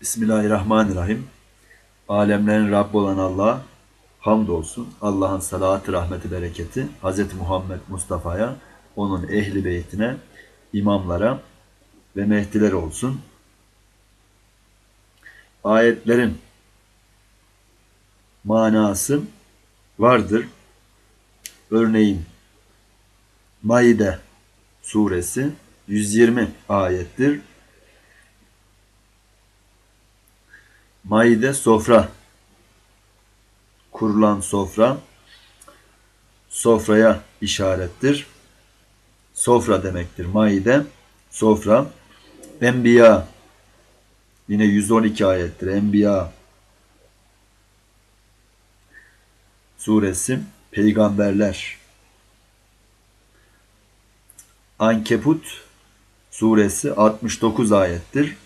Bismillahirrahmanirrahim. Alemlerin Rabbi olan Allah hamdolsun. Allah'ın salatı, rahmeti, bereketi Hz. Muhammed Mustafa'ya, onun ehli beytine, imamlara ve mehdiler olsun. Ayetlerin manası vardır. Örneğin Maide suresi 120 ayettir. Maide sofra. Kurulan sofra sofraya işarettir. Sofra demektir. Maide sofra. Enbiya yine 112 ayettir. Enbiya suresi peygamberler. Ankebut suresi 69 ayettir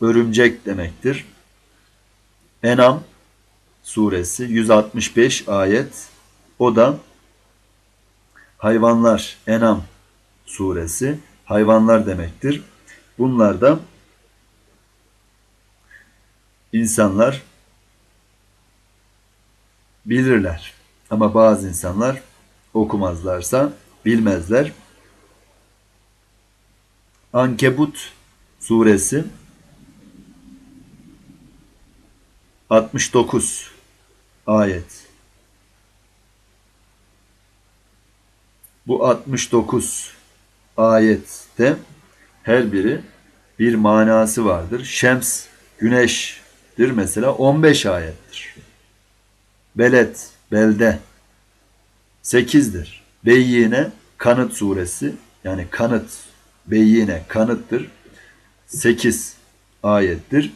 örümcek demektir. Enam suresi 165 ayet. O da hayvanlar, Enam suresi hayvanlar demektir. Bunlar da insanlar bilirler. Ama bazı insanlar okumazlarsa bilmezler. Ankebut suresi 69 ayet. Bu 69 ayette her biri bir manası vardır. Şems, güneştir mesela 15 ayettir. Belet, belde 8'dir. Beyyine kanıt suresi yani kanıt, beyyine kanıttır. 8 ayettir.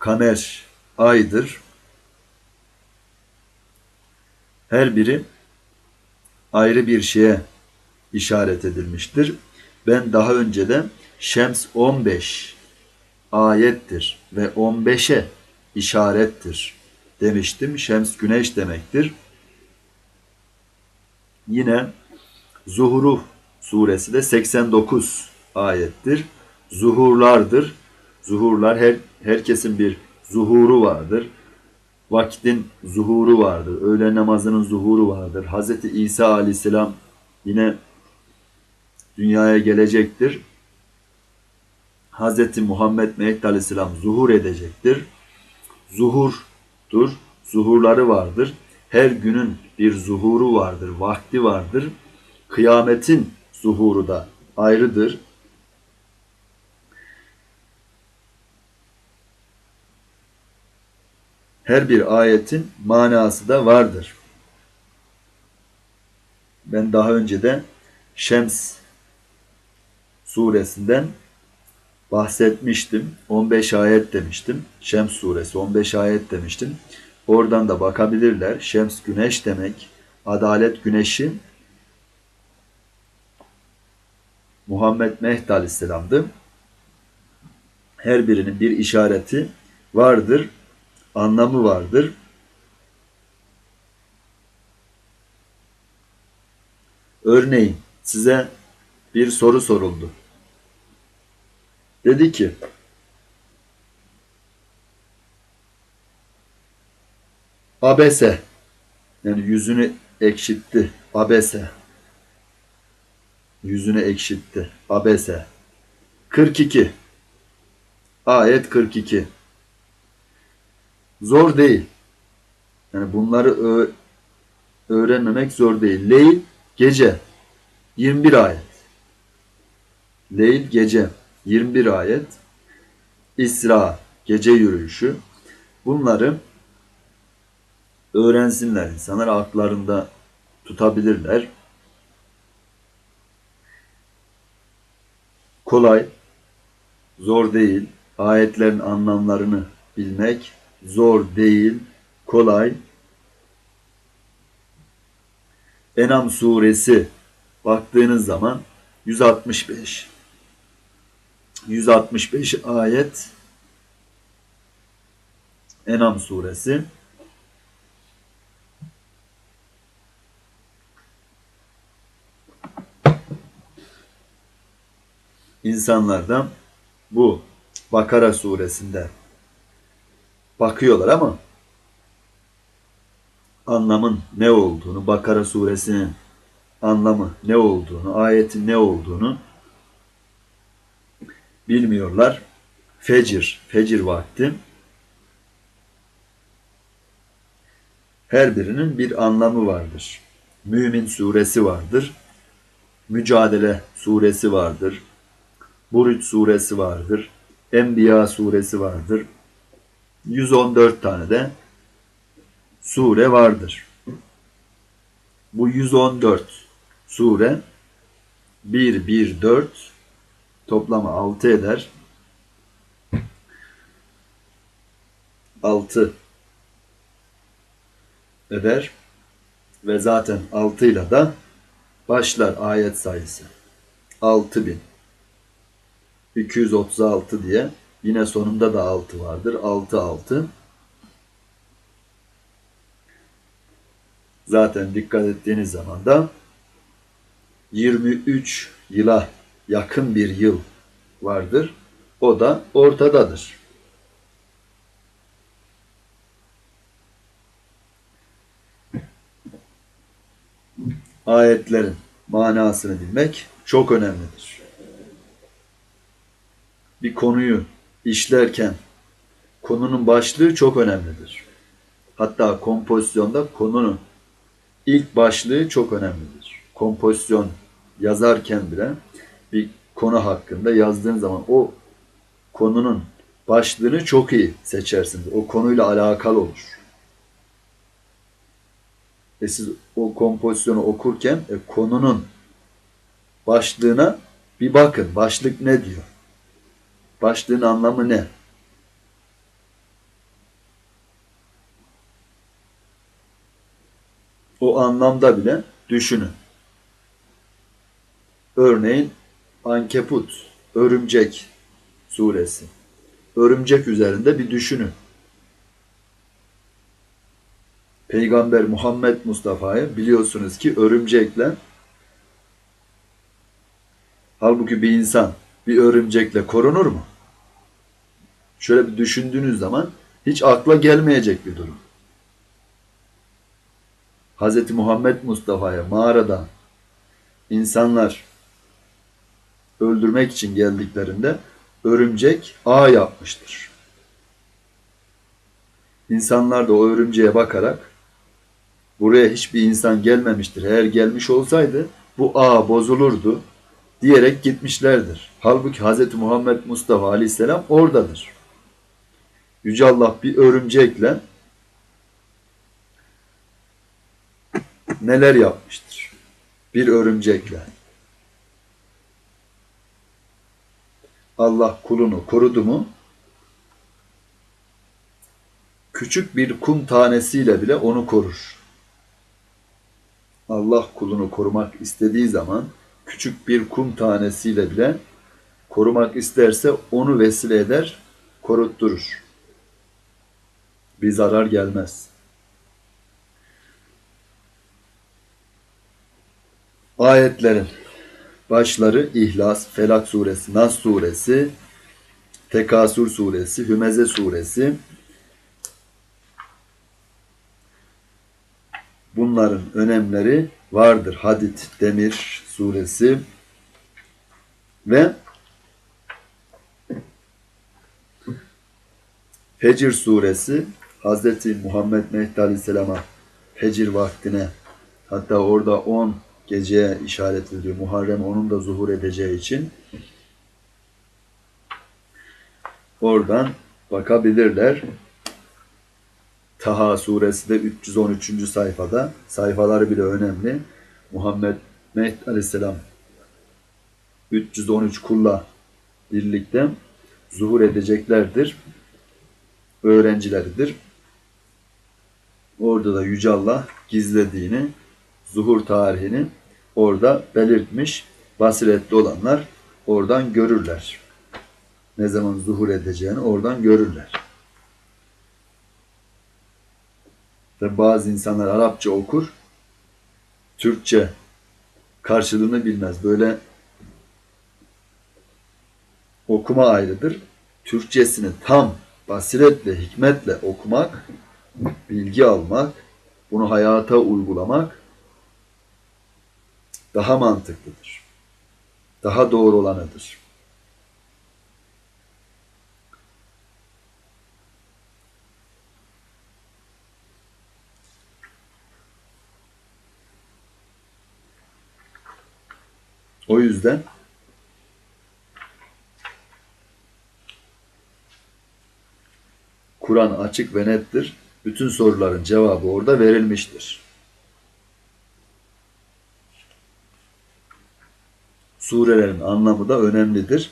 Kamer aydır. Her biri ayrı bir şeye işaret edilmiştir. Ben daha önce de Şems 15 ayettir ve 15'e işarettir demiştim. Şems güneş demektir. Yine Zuhru suresi de 89 ayettir. Zuhurlardır. Zuhurlar her herkesin bir zuhuru vardır. Vaktin zuhuru vardır. Öğle namazının zuhuru vardır. Hz. İsa aleyhisselam yine dünyaya gelecektir. Hz. Muhammed Mehdi aleyhisselam zuhur edecektir. Zuhurdur. Zuhurları vardır. Her günün bir zuhuru vardır. Vakti vardır. Kıyametin zuhuru da ayrıdır. Her bir ayetin manası da vardır. Ben daha önce de Şems suresinden bahsetmiştim. 15 ayet demiştim. Şems suresi 15 ayet demiştim. Oradan da bakabilirler. Şems güneş demek. Adalet güneşi Muhammed Mehdi Aleyhisselam'dı. Her birinin bir işareti vardır anlamı vardır. Örneğin size bir soru soruldu. Dedi ki Abese yani yüzünü ekşitti. Abese yüzünü ekşitti. Abese 42 Ayet 42 Zor değil. Yani bunları öğrenmemek zor değil. Leyl gece 21 ayet. Leyl gece 21 ayet. İsra gece yürüyüşü. Bunları öğrensinler. İnsanlar aklarında tutabilirler. Kolay, zor değil. Ayetlerin anlamlarını bilmek zor değil, kolay. Enam suresi baktığınız zaman 165. 165 ayet Enam suresi. insanlardan bu Bakara suresinde bakıyorlar ama anlamın ne olduğunu, Bakara suresinin anlamı ne olduğunu, ayetin ne olduğunu bilmiyorlar. Fecir, fecir vakti her birinin bir anlamı vardır. Mümin suresi vardır. Mücadele suresi vardır. Buruç suresi vardır. Enbiya suresi vardır. 114 tane de sure vardır. Bu 114 sure 1 1 4 toplamı 6 eder. 6 eder ve zaten 6 ile de başlar ayet sayısı. 6000 236 diye yine sonunda da 6 vardır. 6 6 Zaten dikkat ettiğiniz zaman da 23 yıla yakın bir yıl vardır. O da ortadadır. Ayetlerin manasını bilmek çok önemlidir. Bir konuyu işlerken konunun başlığı çok önemlidir. Hatta kompozisyonda konunun ilk başlığı çok önemlidir. Kompozisyon yazarken bile bir konu hakkında yazdığın zaman o konunun başlığını çok iyi seçersiniz. O konuyla alakalı olur. E siz o kompozisyonu okurken e, konunun başlığına bir bakın. Başlık ne diyor? Başlığın anlamı ne? O anlamda bile düşünün. Örneğin Ankeput, Örümcek suresi. Örümcek üzerinde bir düşünün. Peygamber Muhammed Mustafa'yı biliyorsunuz ki örümcekle halbuki bir insan bir örümcekle korunur mu? Şöyle bir düşündüğünüz zaman hiç akla gelmeyecek bir durum. Hz. Muhammed Mustafa'ya mağarada insanlar öldürmek için geldiklerinde örümcek ağ yapmıştır. İnsanlar da o örümceğe bakarak buraya hiçbir insan gelmemiştir. Eğer gelmiş olsaydı bu ağ bozulurdu diyerek gitmişlerdir. Halbuki Hz. Muhammed Mustafa Aleyhisselam oradadır. Yüce Allah bir örümcekle neler yapmıştır? Bir örümcekle. Allah kulunu korudu mu? Küçük bir kum tanesiyle bile onu korur. Allah kulunu korumak istediği zaman küçük bir kum tanesiyle bile korumak isterse onu vesile eder, korutturur. Bir zarar gelmez. Ayetlerin başları İhlas, Felak suresi, Nas suresi, Tekasür suresi, Hümeze suresi. Bunların önemleri vardır. Hadid, Demir suresi ve Fecir suresi Hazreti Muhammed Mehdi Aleyhisselam'a Fecir vaktine hatta orada 10 geceye işaret ediyor. Muharrem onun da zuhur edeceği için oradan bakabilirler. Taha suresi de 313. sayfada. Sayfaları bile önemli. Muhammed Mehdi Aleyhisselam 313 kulla birlikte zuhur edeceklerdir. Öğrencileridir. Orada da Yüce Allah gizlediğini, zuhur tarihini orada belirtmiş. Basiretli olanlar oradan görürler. Ne zaman zuhur edeceğini oradan görürler. Ve bazı insanlar Arapça okur, Türkçe karşılığını bilmez. Böyle okuma ayrıdır. Türkçesini tam basiretle, hikmetle okumak, bilgi almak, bunu hayata uygulamak daha mantıklıdır. Daha doğru olanıdır. O yüzden Kur'an açık ve nettir. Bütün soruların cevabı orada verilmiştir. Surelerin anlamı da önemlidir.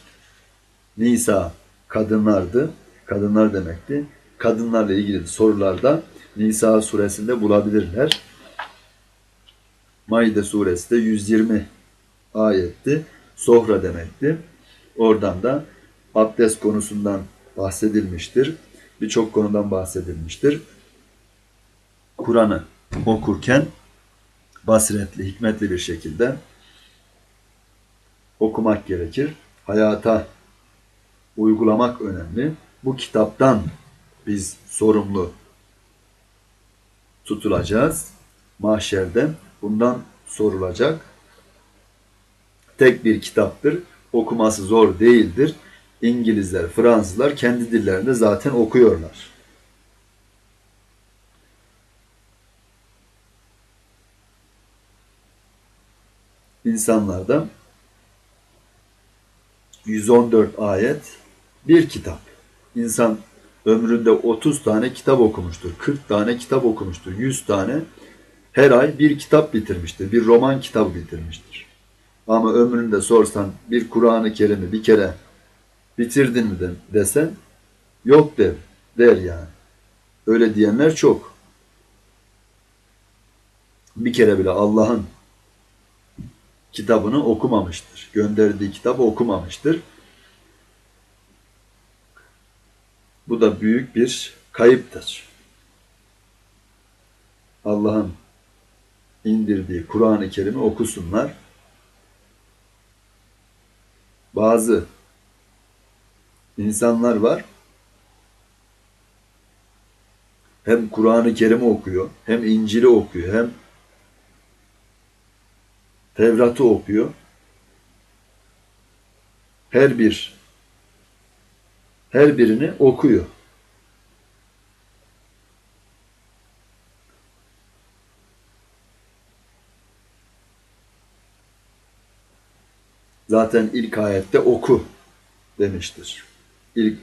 Nisa kadınlardı. Kadınlar demekti. Kadınlarla ilgili sorularda Nisa suresinde bulabilirler. Maide suresi de 120 ayetti. Sohra demekti. Oradan da abdest konusundan bahsedilmiştir. Birçok konudan bahsedilmiştir. Kur'an'ı okurken basiretli, hikmetli bir şekilde okumak gerekir. Hayata uygulamak önemli. Bu kitaptan biz sorumlu tutulacağız. Mahşerde bundan sorulacak. Tek bir kitaptır. Okuması zor değildir. İngilizler, Fransızlar kendi dillerinde zaten okuyorlar. İnsanlarda 114 ayet bir kitap. İnsan ömründe 30 tane kitap okumuştur, 40 tane kitap okumuştur, 100 tane her ay bir kitap bitirmiştir, bir roman kitabı bitirmiştir. Ama ömründe sorsan bir Kur'an-ı Kerim'i bir kere bitirdin mi de, desen yok der, der yani. Öyle diyenler çok. Bir kere bile Allah'ın kitabını okumamıştır. Gönderdiği kitabı okumamıştır. Bu da büyük bir kayıptır. Allah'ın indirdiği Kur'an-ı Kerim'i okusunlar. Bazı insanlar var. Hem Kur'an-ı Kerim'i okuyor, hem İncil'i okuyor, hem Tevrat'ı okuyor. Her bir her birini okuyor. Zaten ilk ayette oku demiştir. İlk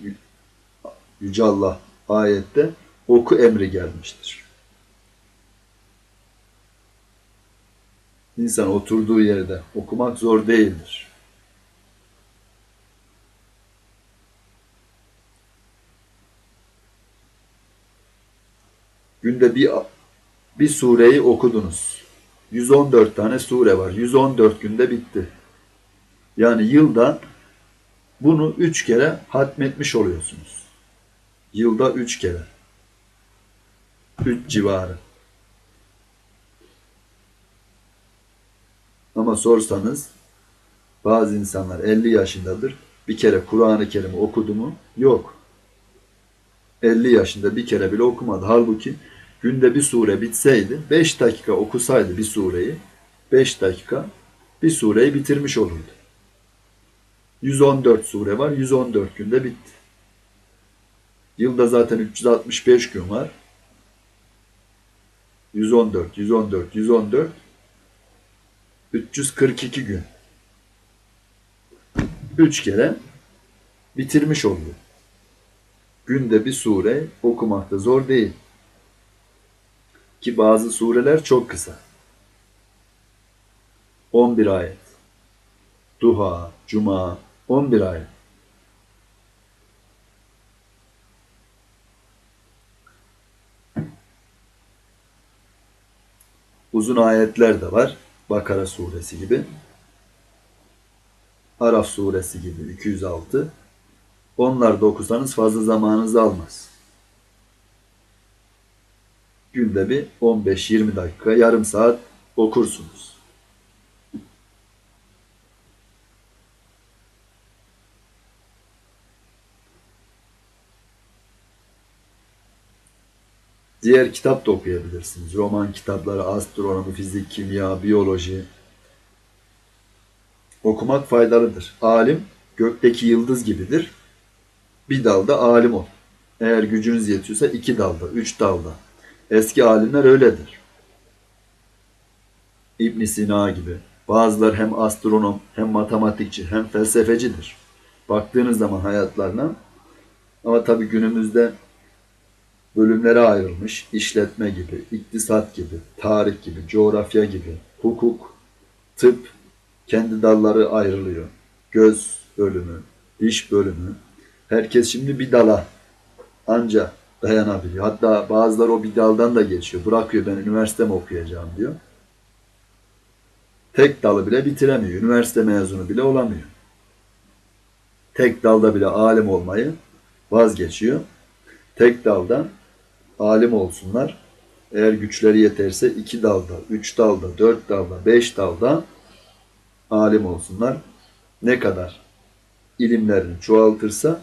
Yüce Allah ayette oku emri gelmiştir. İnsan oturduğu yerde okumak zor değildir. Günde bir bir sureyi okudunuz. 114 tane sure var. 114 günde bitti. Yani yılda bunu üç kere hatmetmiş oluyorsunuz. Yılda üç kere. Üç civarı. Ama sorsanız bazı insanlar 50 yaşındadır. Bir kere Kur'an-ı Kerim'i okudu mu? Yok. 50 yaşında bir kere bile okumadı. Halbuki günde bir sure bitseydi, 5 dakika okusaydı bir sureyi, 5 dakika bir sureyi bitirmiş olurdu. 114 sure var, 114 günde bitti. Yılda zaten 365 gün var. 114, 114, 114 342 gün. 3 kere bitirmiş oluyor. Günde bir sure okumakta zor değil. Ki bazı sureler çok kısa. 11 ayet. Duha, Cuma, 11 ayet. Uzun ayetler de var. Bakara suresi gibi. Araf suresi gibi 206. Onlar da okusanız fazla zamanınızı almaz. Günde bir 15-20 dakika, yarım saat okursunuz. Diğer kitap da okuyabilirsiniz. Roman kitapları, astronomi, fizik, kimya, biyoloji. Okumak faydalıdır. Alim gökteki yıldız gibidir. Bir dalda alim ol. Eğer gücünüz yetiyorsa iki dalda, üç dalda. Eski alimler öyledir. İbn Sina gibi. Bazıları hem astronom, hem matematikçi, hem felsefecidir. Baktığınız zaman hayatlarına ama tabii günümüzde bölümlere ayrılmış işletme gibi, iktisat gibi, tarih gibi, coğrafya gibi, hukuk, tıp kendi dalları ayrılıyor. Göz bölümü, diş bölümü. Herkes şimdi bir dala anca dayanabiliyor. Hatta bazıları o bir daldan da geçiyor. Bırakıyor ben üniversite mi okuyacağım diyor. Tek dalı bile bitiremiyor. Üniversite mezunu bile olamıyor. Tek dalda bile alim olmayı vazgeçiyor. Tek dalda alim olsunlar. Eğer güçleri yeterse iki dalda, üç dalda, dört dalda, beş dalda alim olsunlar. Ne kadar ilimlerini çoğaltırsa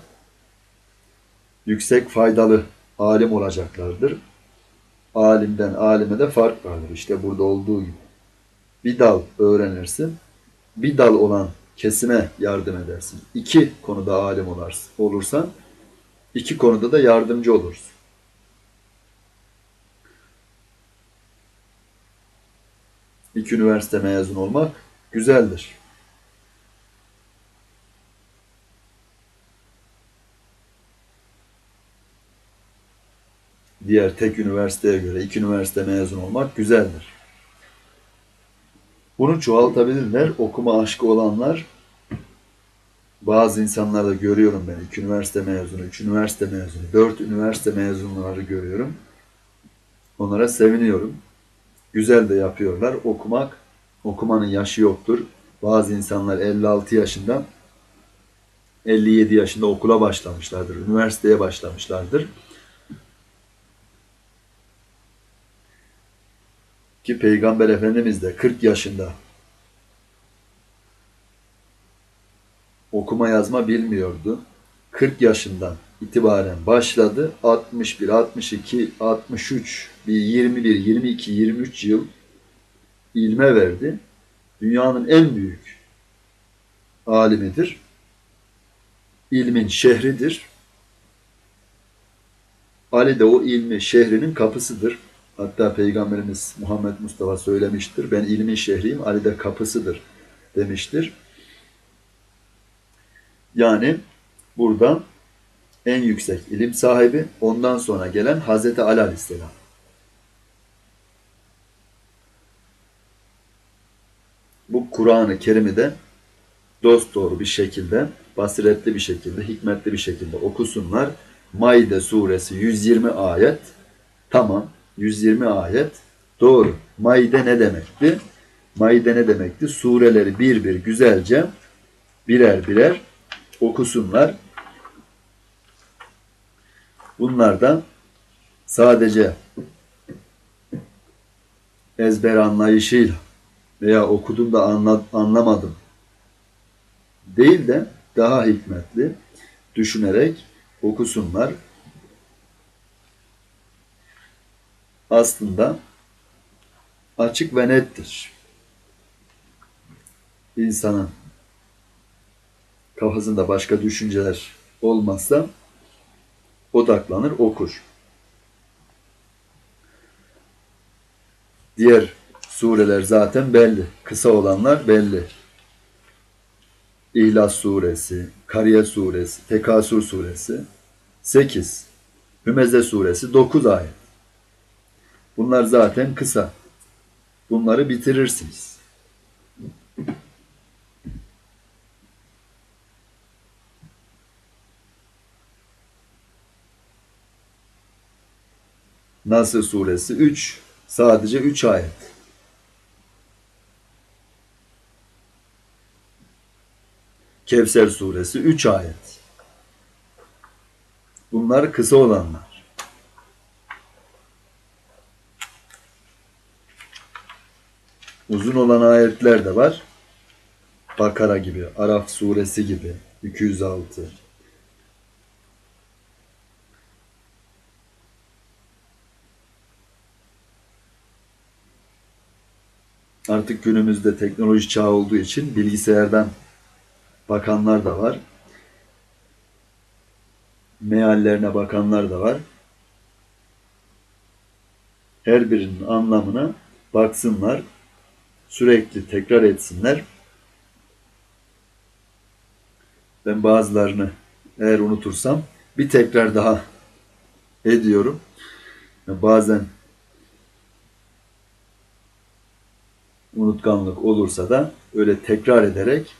yüksek faydalı alim olacaklardır. Alimden alime de fark vardır. İşte burada olduğu gibi. Bir dal öğrenirsin, bir dal olan kesime yardım edersin. İki konuda alim olarsın, olursan, iki konuda da yardımcı olursun. İki üniversite mezun olmak güzeldir. Diğer tek üniversiteye göre iki üniversite mezun olmak güzeldir. Bunu çoğaltabilirler. Okuma aşkı olanlar bazı insanlarda görüyorum ben. iki üniversite mezunu, üç üniversite mezunu, dört üniversite mezunları görüyorum. Onlara seviniyorum. Güzel de yapıyorlar. Okumak, okumanın yaşı yoktur. Bazı insanlar 56 yaşında, 57 yaşında okula başlamışlardır. Üniversiteye başlamışlardır. Ki Peygamber Efendimiz de 40 yaşında okuma yazma bilmiyordu. 40 yaşından itibaren başladı. 61, 62, 63, bir 21, 22, 23 yıl ilme verdi. Dünyanın en büyük alimidir. İlmin şehridir. Ali de o ilmi şehrinin kapısıdır. Hatta Peygamberimiz Muhammed Mustafa söylemiştir. Ben ilmin şehriyim, Ali de kapısıdır demiştir. Yani burada en yüksek ilim sahibi, ondan sonra gelen Hazreti Ali Aleyhisselam. Bu Kur'an-ı Kerim'i de dost doğru bir şekilde, basiretli bir şekilde, hikmetli bir şekilde okusunlar. Maide suresi 120 ayet. Tamam, 120 ayet. Doğru. Maide ne demekti? Maide ne demekti? Sureleri bir bir güzelce birer birer okusunlar. Bunlardan sadece ezber anlayışıyla veya okudum da anla, anlamadım değil de daha hikmetli düşünerek okusunlar. Aslında açık ve nettir. İnsanın kafasında başka düşünceler olmazsa odaklanır, okur. Diğer sureler zaten belli. Kısa olanlar belli. İhlas suresi, Kariye suresi, Tekasür suresi 8, Hümeze suresi 9 ayet. Bunlar zaten kısa. Bunları bitirirsiniz. Nasr suresi 3. Sadece 3 ayet. Kevser suresi 3 ayet. Bunlar kısa olanlar. Uzun olan ayetler de var. Bakara gibi, Araf suresi gibi 206, Artık günümüzde teknoloji çağı olduğu için bilgisayardan bakanlar da var. Meallerine bakanlar da var. Her birinin anlamına baksınlar. Sürekli tekrar etsinler. Ben bazılarını eğer unutursam bir tekrar daha ediyorum. Bazen unutkanlık olursa da öyle tekrar ederek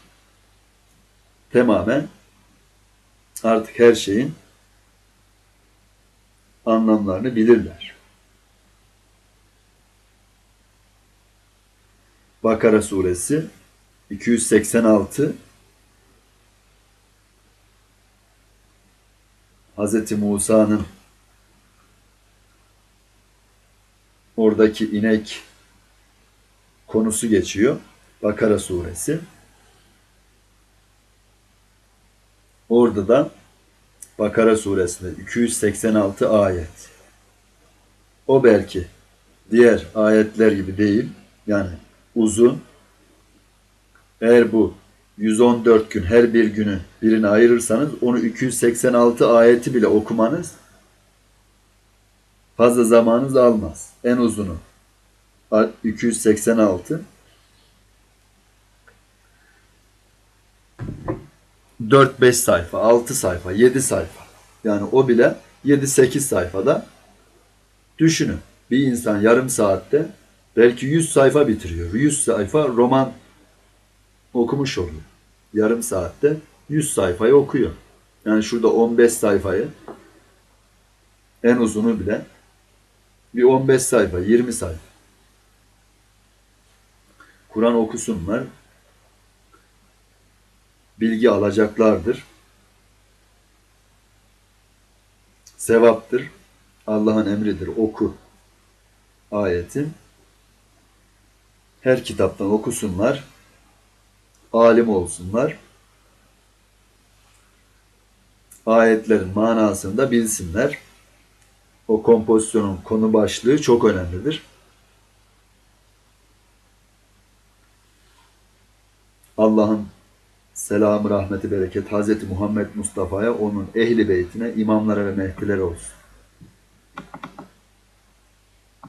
tamamen artık her şeyin anlamlarını bilirler. Bakara suresi 286 Hz. Musa'nın oradaki inek konusu geçiyor. Bakara suresi. Orada da Bakara suresinde 286 ayet. O belki diğer ayetler gibi değil. Yani uzun. Eğer bu 114 gün her bir günü birine ayırırsanız onu 286 ayeti bile okumanız fazla zamanınız almaz. En uzunu 286 4-5 sayfa, 6 sayfa, 7 sayfa. Yani o bile 7-8 sayfada düşünün. Bir insan yarım saatte belki 100 sayfa bitiriyor. 100 sayfa roman okumuş oluyor. Yarım saatte 100 sayfayı okuyor. Yani şurada 15 sayfayı en uzunu bile bir 15 sayfa, 20 sayfa. Kur'an okusunlar. Bilgi alacaklardır. Sevaptır. Allah'ın emridir. Oku. Ayetin. Her kitaptan okusunlar. Alim olsunlar. Ayetlerin manasını da bilsinler. O kompozisyonun konu başlığı çok önemlidir. Allah'ın selamı, rahmeti, bereket Hz. Muhammed Mustafa'ya, onun ehli beytine, imamlara ve mehdilere olsun.